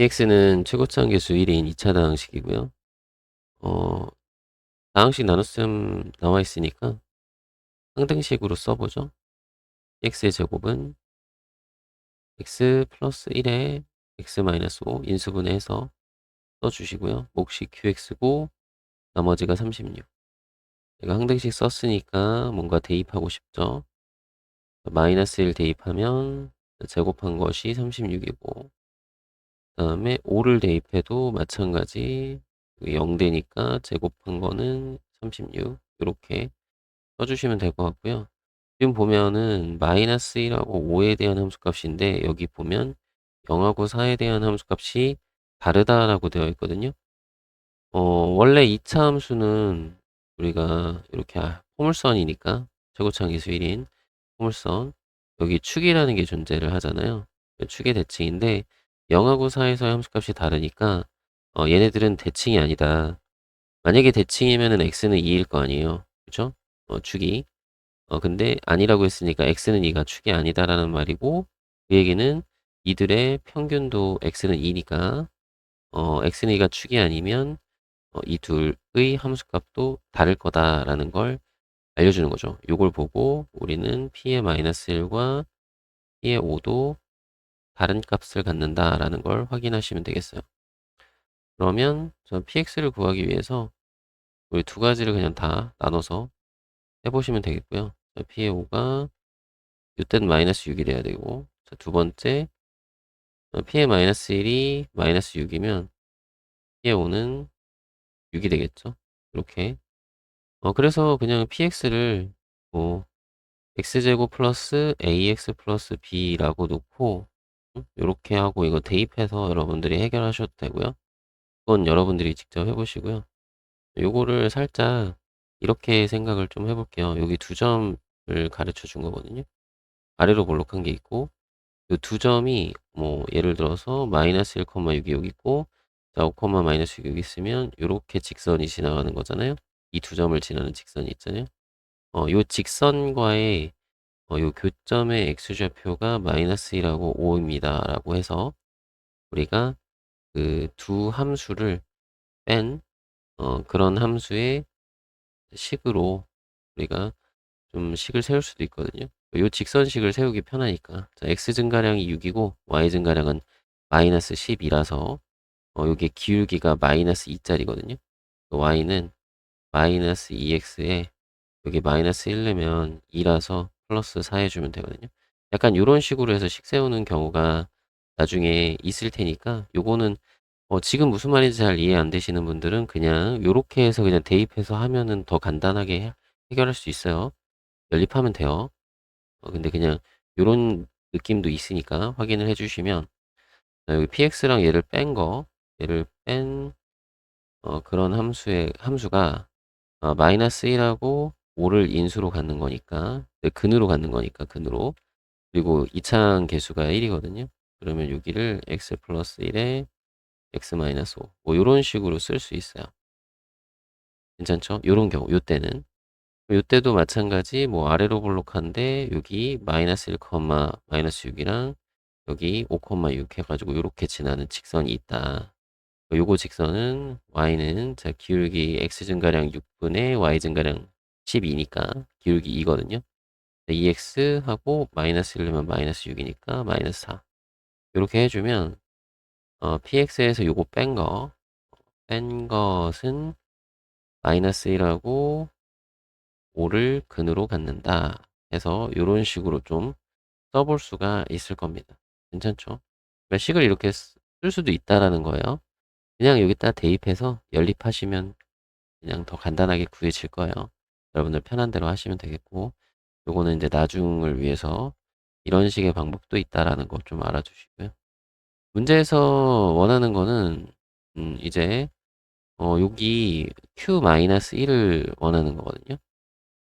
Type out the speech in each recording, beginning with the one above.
px는 최고차 계수 1인 2차 다항식이고요. 어, 다항식 나눗셈 나와 있으니까 항등식으로 써보죠. x의 제곱은 x 플러스 1에 x 마이너스 5 인수분해해서 써주시고요. 몫이 qx고 나머지가 36. 제가 항등식 썼으니까 뭔가 대입하고 싶죠. 마이너스 1 대입하면 제곱한 것이 36이고 그 다음에 5를 대입해도 마찬가지 0되니까 제곱한 거는 36 이렇게 써주시면 될 것 같고요. 지금 보면은 마이너스 1하고 5에 대한 함수값인데 여기 보면 0하고 4에 대한 함수값이 다르다라고 되어 있거든요. 어, 원래 2차 함수는 우리가 이렇게 아, 포물선이니까 최고차항 계수 1인 포물선 여기 축이라는 게 존재를 하잖아요. 축의 대칭인데 0하고 4에서의 함수값이 다르니까 어, 얘네들은 대칭이 아니다. 만약에 대칭이면은 x는 2일 거 아니에요. 그죠? 어, 축이. 어, 근데 아니라고 했으니까 x는 2가 축이 아니다라는 말이고 그 얘기는 이들의 평균도 x는 2니까 어, x는 2가 축이 아니면 어, 이 둘의 함수값도 다를 거다라는 걸 알려주는 거죠. 이걸 보고 우리는 p의 마이너스 1과 p의 5도 다른 값을 갖는다 라는 걸 확인하시면 되겠어요. 그러면 저 px를 구하기 위해서 우리 두 가지를 그냥 다 나눠서 해보시면 되겠고요. p의 5가 이때는 마이너스 6이 돼야 되고 두 번째 p의 마이너스 1이 마이너스 6이면 p의 5는 6이 되겠죠. 이렇게 어 그래서 그냥 px를 뭐 x제곱 플러스 ax 플러스 b라고 놓고 이렇게 하고 이거 대입해서 여러분들이 해결하셔도 되고요. 그건 여러분들이 직접 해보시고요. 요거를 살짝 이렇게 생각을 좀 해볼게요. 여기 두 점을 가르쳐 준 거거든요. 아래로 볼록한 게 있고 이 두 점이 뭐 예를 들어서 마이너스 1,6이 여기 있고 자 5, 마이너스 6이 여기 있으면 이렇게 직선이 지나가는 거잖아요. 이 두 점을 지나는 직선이 있잖아요. 어, 요 직선과의 어, 요 교점의 x좌표가 마이너스 1하고 5입니다. 라고 해서 우리가 그 두 함수를 뺀 어, 그런 함수의 식으로 우리가 좀 식을 세울 수도 있거든요. 요 직선식을 세우기 편하니까 자, x 증가량이 6이고 y 증가량은 마이너스 10이라서 어, 요게 기울기가 마이너스 2짜리거든요. y는 마이너스 2x에 여기 마이너스 1내면 2라서 플러스 4 해주면 되거든요. 약간 이런 식으로 해서 식 세우는 경우가 나중에 있을 테니까 요거는 어, 지금 무슨 말인지 잘 이해 안 되시는 분들은 그냥 요렇게 해서 그냥 대입해서 하면은 더 간단하게 해결할 수 있어요. 연립하면 돼요. 어, 근데 그냥 요런 느낌도 있으니까 확인을 해주시면 여기 px랑 얘를 뺀 거, 얘를 뺀 어, 그런 함수의 함수가 어, 마이너스 1하고 5를 인수로 갖는 거니까 네, 근으로 갖는 거니까 근으로 그리고 이차항 개수가 1이거든요. 그러면 여기를 x 플러스 1에 x 마이너스 5. 뭐 이런 식으로 쓸 수 있어요. 괜찮죠? 이런 경우, 요때는. 요때도 마찬가지, 뭐 아래로 볼록한데 여기 마이너스 1, 마이너스 6이랑 여기 5,6 해가지고 이렇게 지나는 직선이 있다. 요거 직선은 y는 자 기울기 x 증가량 6분의 y 증가량 12니까 기울기 2거든요. 2x 하고 마이너스 1면 마이너스 6이니까 마이너스 4. 이렇게 해주면 어, px에서 요거 뺀 거, 뺀 것은 마이너스 1하고 5를 근으로 갖는다 해서 이런 식으로 좀 써볼 수가 있을 겁니다. 괜찮죠? 식을 이렇게 쓸 수도 있다라는 거예요. 그냥 여기다 대입해서 연립하시면 그냥 더 간단하게 구해질 거예요. 여러분들 편한 대로 하시면 되겠고 요거는 이제 나중을 위해서 이런 식의 방법도 있다라는 거 좀 알아주시고요. 문제에서 원하는 거는 음 이제 어 여기 q-1을 원하는 거거든요.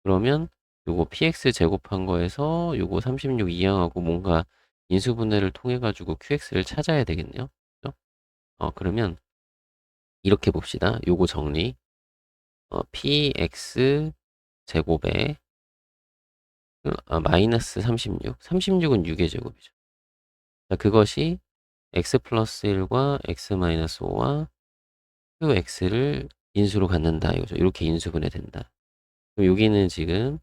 그러면 요거 px 제곱한 거에서 요거 36 이항하고 뭔가 인수분해를 통해 가지고 qx를 찾아야 되겠네요. 그죠? 어 그러면 이렇게 봅시다. 요거 정리. 어, px 제곱에 아, 마이너스 36. 36은 6의 제곱이죠. 자, 그것이 x 플러스 1과 x 마이너스 5와 qx를 인수로 갖는다 이거죠. 이렇게 인수분해 된다. 그럼 여기는 지금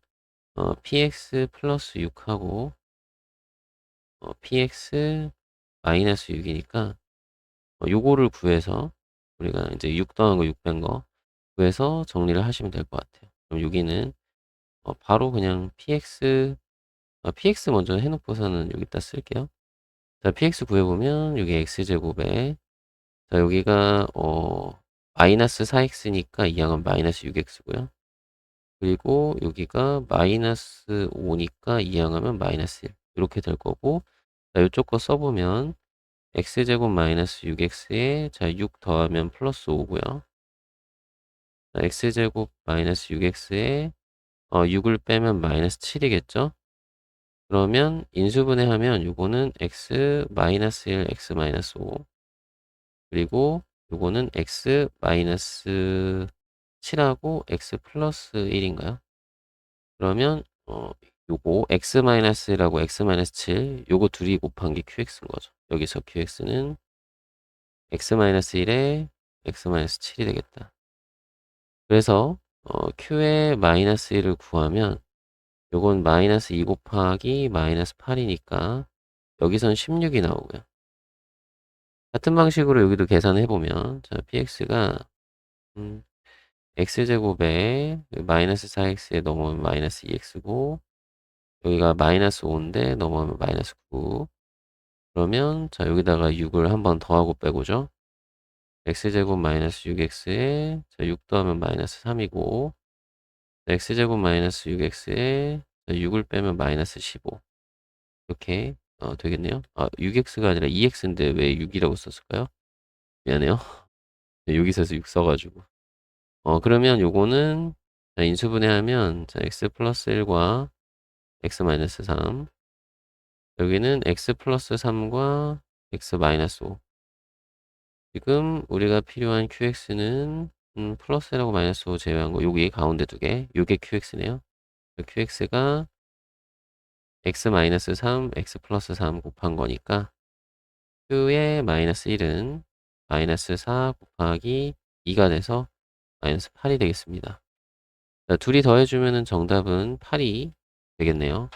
어, px 플러스 6하고 어, px 마이너스 6이니까 어, 요거를 구해서 우리가 이제 6 더한 거 6 뺀 거 구해서 정리를 하시면 될 것 같아요. 그럼 여기는 어, 바로 그냥 px 어, px 먼저 해놓고서는 여기다 쓸게요. 자, px 구해보면 여기 x제곱에 자 여기가 어 마이너스 4x니까 이 양은 마이너스 6x고요. 그리고 여기가 마이너스 5니까 이 양하면 마이너스 1 이렇게 될 거고 자 이쪽 거 써보면 x제곱 마이너스 6x에 자 6 더하면 플러스 5고요. 자, x제곱 마이너스 6x에 어, 6을 빼면 마이너스 7이겠죠? 그러면 인수분해하면 요거는 x 마이너스 1, x 마이너스 5 그리고 요거는 x 마이너스 7하고 x 플러스 1인가요? 그러면 어 요거 x 마이너스라고 x 마이너스 7 요거 둘이 곱한 게 qx인 거죠. 여기서 qx는 x 마이너스 1에 x 마이너스 7이 되겠다. 그래서 어, q의 마이너스 1을 구하면 요건 마이너스 2 곱하기 마이너스 8이니까 여기선 16이 나오고요. 같은 방식으로 여기도 계산해 보면 자 px가 음, x제곱에 마이너스 4x에 넘어오면 마이너스 2x고 여기가 마이너스 5인데 넘어오면 마이너스 9 그러면 자 여기다가 6을 한 번 더하고 빼고죠 x제곱 마이너스 6x에 자, 6 더하면 마이너스 3이고 x제곱 마이너스 6x에 6을 빼면 마이너스 15 이렇게 어, 되겠네요. 아 6x가 아니라 2x인데 왜 6이라고 썼을까요? 미안해요. 여기서 6 써가지고. 어 그러면 요거는 자, 인수분해하면 자, x 플러스 1과 x 마이너스 3 여기는 x 플러스 3과 x 마이너스 5 지금 우리가 필요한 qx는 음, 플러스라고 마이너스 5 제외한 거 여기 가운데 두 개. 요게 qx네요. qx가 x 마이너스 3, x 플러스 3 곱한 거니까 q의 마이너스 1은 마이너스 4 곱하기 2가 돼서 마이너스 8이 되겠습니다. 자, 둘이 더해주면 정답은 8이 되겠네요.